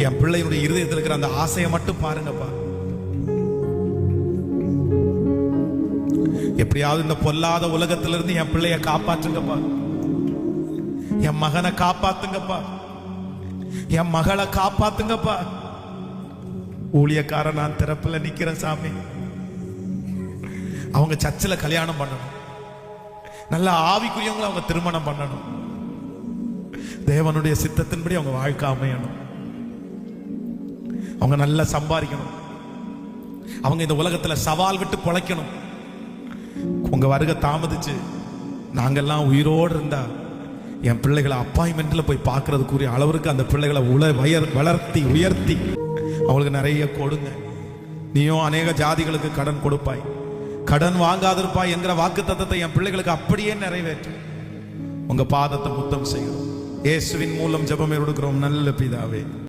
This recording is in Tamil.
என் பிள்ளையினுடைய இருதயத்தில் இருக்கிற அந்த ஆசையை மட்டும் பாருங்கப்பா. எப்படியாவது இந்த பொல்லாத உலகத்திலிருந்து என் பிள்ளைய காப்பாற்றுங்கப்பா. என் மகனை காப்பாத்துங்கப்பா. என் மகளை காப்பாத்துங்கப்பா. ஊழியக்காரன் நான் திறப்புல நிக்கிறேன் சாமி. அவங்க சர்ச்சில் கல்யாணம் பண்ணணும். நல்ல ஆவிக்குரியவங்களை அவங்க திருமணம் பண்ணணும். தேவனுடைய சித்தத்தின்படி அவங்க வாழ்க்கை அமையணும். அவங்க நல்லா சம்பாதிக்கணும். அவங்க இந்த உலகத்துல சவால் விட்டு பொழைக்கணும். உங்க வருகை தாமதிச்சு நாங்கெல்லாம் உயிரோடு இருந்தா என் பிள்ளைகளை அப்பாயின்மெண்ட்ல போய் பார்க்கறதுக்குரிய அளவிற்கு அந்த பிள்ளைகளை உல வயர் வளர்த்தி உயர்த்தி. அவங்களுக்கு நிறைய கொடுங்க. நீயும் அநேக ஜாதிகளுக்கு கடன் கொடுப்பாய். கடன் வாங்காதிருப்பாய் என்கிற வாக்கு தத்தத்தை என் பிள்ளைகளுக்கு அப்படியே நிறைவேற்று. உங்க பாதத்தை முத்தம் செய்கிறோம் இயேசுவின் மூலம் ஜெபமே கொடுக்கிறோம் நல்ல பிதாவே.